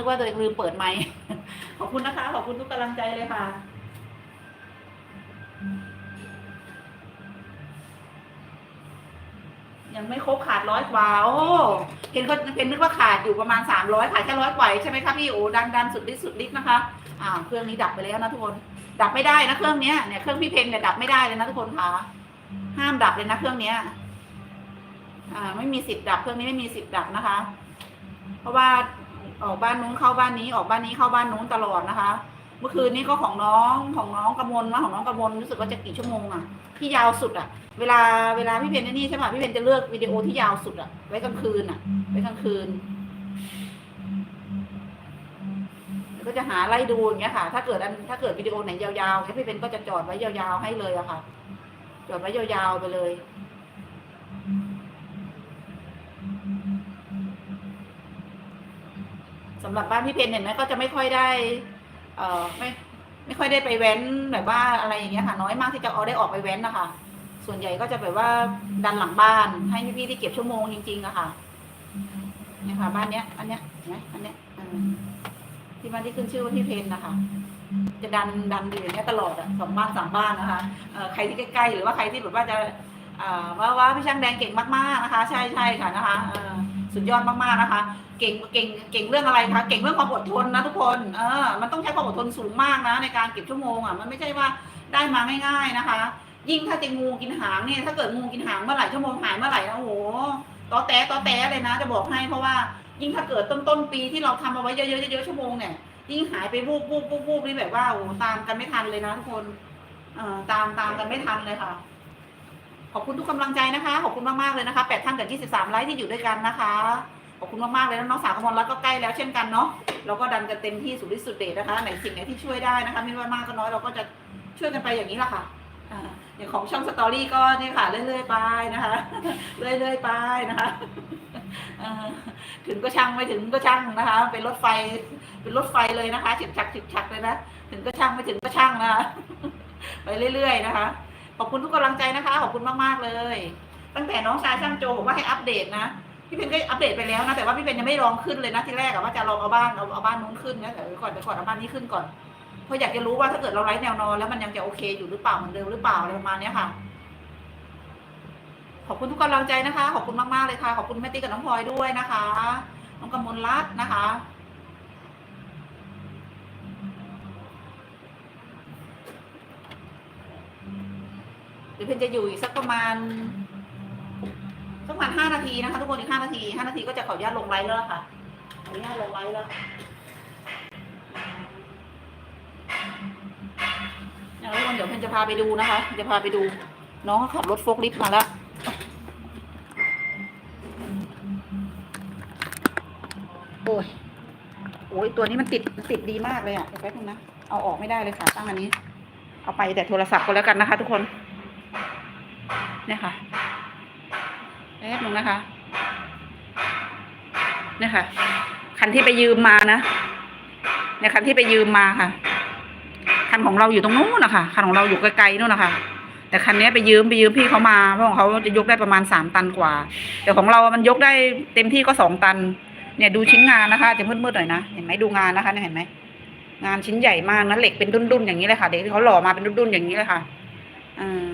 นึกว่าตัวเองลืมเปิดไมค์ขอบคุณนะคะ ขอบคุณทุกกำลังใจเลยค่ะยังไม่ครบขาดร้อยกว่า โอ้เห็นเขาเห็นนึกว่าขาดอยู่ประมาณสามร้อยขาดแค่ร้อยกว่าใช่ไหมคะพี่โอ้ดันดันสุดฤทธิ์สุดฤทธิ์นะคะอ้าเครื่องนี้ดับไปแล้วนะทุกคนดับไม่ได้นะเครื่องเนี้ยเนี่ยเครื่องพี่เพนเนี่ยดับไม่ได้เลยนะทุกคนค่ะห้ามดับเลยนะเครื่องเนี้ย อ่า ไม่มีสิทธิ์ดับเครื่องนี้ไม่มีสิทธิ์ดับนะคะ เพราะว่า ออกบ้านนู้นเข้าบ้านนี้ออกบ้านนี้เข้าบ้านนู้นตลอดนะคะ เมื่อคืนนี้ก็ของน้องของน้องกระมวลนะของน้องกระมวลรู้สึกว่าจะกี่ชั่วโมงอะที่ยาวสุดอะ เวลาเวลาพี่เพนนี่ใช่ป่ะพี่เพนจะเลือกวิดีโอที่ยาวสุดอะไว้กลางคืนอะ ไว้กลางคืนก็จะหาไล่ดูอย่างเงี้ยค่ะ ถ้าเกิดอันถ้าเกิดวิดีโอไหนยาวๆเนี่พี่เพนก็จะจอดไว้ยาวๆให้เลยอะค่ะ จอดไว้ยาวๆไปเลย สำหรับบ้านพี่เพนเห็นไหมก็จะไม่ค่อยได้ เอ่อไม่ไม่ค่อยได้ไปแว้นแบบว่าอะไรอย่างเงี้ยค่ะ น้อยมากที่จะเอาได้ออกไปแว้นนะคะส่วนใหญ่ก็จะแบบว่าดันหลังบ้านให้พี่ๆที่เก็บชั่วโมงจริงๆอะค่ะเนี่ยค่ะ บ้านเนี้ย อันเนี้ยเห็นไหมอันเนี้ยที่บ้านที่ขึ้นชื่อว่าพี่เพนนะคะ จะดันดันอยู่อย่างเงี้ยตลอดอะสองบ้านสามบ้านนะคะเอ่อใครที่ใกล้ๆหรือว่าใครที่แบบว่าจะอ่อว่าว่าพี่ช่างแดงเก่งมากๆนะคะ ใช่ใช่ค่ะนะคะเอ่อ สุดยอดมากๆนะคะ เก่งเก่งเก่งเรื่องอะไรคะเก่งเรื่องความอดทนนะทุกคนเออมันต้องใช้ความอดทนสูงมากนะ ในการเก็บชั่วโมงอะมันไม่ใช่ว่าได้มาง่าย ๆนะคะ ยิ่งถ้าจะงูกินหางเนี่ยถ้าเกิดงูกินหางเมื่อไหร่ชั่วโมงหายเมื่อไหร่นะโอ้โหตอแต้ตอแต้เลยนะ จะบอกให้เพราะว่ายิ่งถ้าเกิดต้นต้นๆปีที่เราทำเอาไว้เยอะๆเยอะๆชั่วโมงเนี่ยยิ่งหายไปวูบวูบวูบวูบนี่แบบว่าโอ้โหตามกันไม่ทันเลยนะทุกคนเอ่อตามตามกันไม่ทันเลยค่ะ ขอบคุณทุกกำลังใจนะคะ ขอบคุณมากๆเลยนะคะแปดท่านกับยี่สิบสามไลฟ์ที่อยู่ด้วยกันนะคะ ขอบคุณมากๆเลยนะน้องสาวกมลรัตน์ก็ใกล้แล้วเช่นกันเนาะเราก็ดันกันเต็มที่สุดฤทธิ์สุดเดชนะคะไหนสิ่งไหนที่ช่วยได้นะคะ ไม่ว่ามากก็น้อยเราก็จะช่วยกันไปอย่างนี้แหละค่ะอ่าอย่างของช่องสตอรี่ก็เนี่ยค่ะ เรื่อยๆไปนะคะ เรื่อยๆไปนะคะถึงก็ช่างไม่ถึงก็ช่างนะคะ เป็นรถไฟ เป็นรถไฟเลยนะคะฉิกฉักฉิกฉักเลยนะ ถึงก็ช่างไม่ถึงก็ช่างนะคะไปเรื่อยๆนะคะ ขอบคุณทุกกำลังใจนะคะ ขอบคุณมากๆเลย ตั้งแต่น้องชายช่างโจบอกว่าให้อัปเดตนะ พี่เพนก็อัปเดตไปแล้วนะ แต่ว่าพี่เพนยังไม่ลองขึ้นเลยนะที่แรกอะว่าจะลองเอาบ้านเอาเอาบ้านนู้นขึ้นนะแต่ก่อนแต่ก่อนเอาบ้านนี้ขึ้นก่อน เพราะอยากจะรู้ว่าถ้าเกิดเราไร้แนวนอนแล้วมันยังจะโอเคอยู่หรือเปล่าเหมือนเดิมหรือเปล่าอะไรประมาณนี้ค่ะ ขอบคุณทุกกำลังใจนะคะ ขอบคุณมากๆเลยค่ะ ขอบคุณแม่ติ๊กกับน้องพลอยด้วยนะคะ น้องกำมลรัตน์นะคะ ดี๋ยวเพนจะอยู่อีกสักประมาณสักประมาณห้านาทีนะคะ ทุกคนอีกห้านาทีห้านาทีก็จะขออนุญาตลงไลฟ์แล้วล่ะค่ะขออนุญาตลงไลฟ์แล้วอย่างทุกคนเดี๋ยวเพนจะพาไปดูนะคะ จะพาไปดู น้องขับรถโฟล์คลิฟต์มาแล้วโอ้ยโอ้ยตัวนี้มันติดมันติดดีมากเลยอะเดี๋ยวแป๊บนึงนะเอาออกไม่ได้เลยค่ะตั้งอันนี้ เอาไปแต่โทรศัพท์ก็แล้วกันนะคะ ทุกคน นี่ยค่ะแป๊บนึงนะคะเนี่ยค่ะคันที่ไปยืมมานะเนี่ยคันที่ไปยืมมาค่ะ คันของเราอยู่ตรงนู้นนะคะคันของเราอยู่ไกลๆนู่นนะคะแต่คันนี้ไปยืมไปยืมพี่เขามาเพราะของเขาจะยกได้ประมาณสามตันกว่า แต่ของเรามันยกได้เต็มที่ก็สองตัน เนี่ยดูชิ้นงานนะคะ จะมืดๆหน่อยนะเห็นไหมดูงานนะคะเนี่ยเห็นไหมงานชิ้นใหญ่มากนะเหล็กเป็นดุนๆอย่างนี้เลยค่ะ เด็กที่เขาหล่อมาเป็นดุนๆอย่างนี้เลยค่ะอ่า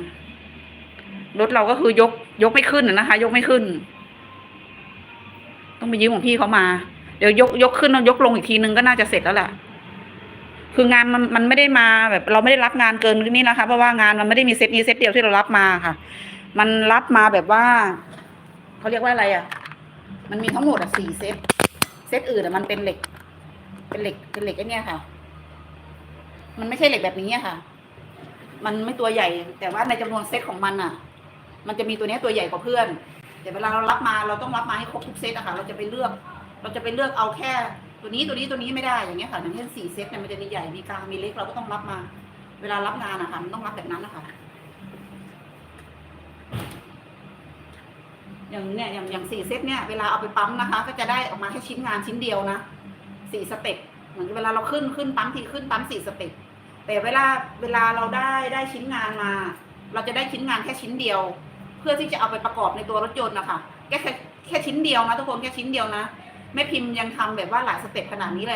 รถเราก็คือยก ยกไม่ขึ้นนะคะ ยกไม่ขึ้น ต้องไปยืมของพี่เขามา เดี๋ยวยกยกขึ้นแล้วยกลงอีกทีนึงก็น่าจะเสร็จแล้วแหละคืองานมันมันไม่ได้มาแบบ เราไม่ได้รับงานเกินนี้นะคะเพราะว่างานมันไม่ได้มีเซตนี้เซตเดียวที่เรารับมาค่ะ มันรับมาแบบว่าเขาเรียกว่าอะไรอะ มันมีทั้งหมดอะสี่เซตเซตอื่นอะมันเป็นเหล็ก เป็นเหล็กเป็นเหล็กไอ้เนี่ยค่ะ มันไม่ใช่เหล็กแบบนี้ค่ะ มันไม่ตัวใหญ่ แต่ว่าในจำนวนเซตของมันอะ มันจะมีตัวนี้ตัวใหญ่กว่าเพื่อน แต่เวลาเรารับมาเราต้องรับมาให้ครบทุกเซตอะค่ะ เราจะไปเลือก เราจะไปเลือกเอาแค่ ตัวนี้ตัวนี้ตัวนี้ไม่ได้อย่างเงี้ยค่ะอย่างเช่นสี่เซตเนี่ยมันจะมีใหญ่มีกลางมีเล็กเราก็ต้องรับมา เวลารับงานอะค่ะมันต้องรับแบบนั้นนะคะอย่างเนี่ยอย่างอย่างสี่เซตเนี่ยเวลาเอาไปปั๊มนะคะ ก็จะได้ออกมาแค่ชิ้นงานชิ้นเดียวนะสี่สเต็ปเหมือนเวลาเราขึ้นขึ้นปั๊มทีขึ้นปั๊มสี่สเต็ปแต่เวลาเวลาเราได้ได้ชิ้นงานมา เราจะได้ชิ้นงานแค่ชิ้นเดียว พื่อที่จะเอาไปประกอบในตัวรถยนต์นะคะแค่แค่ชิ้นเดียวนะทุกคนแค่ชิ้นเดียวนะแม่พิมพ์ยังทำแบบว่าหลายสเต็ปขนาดนี้เลย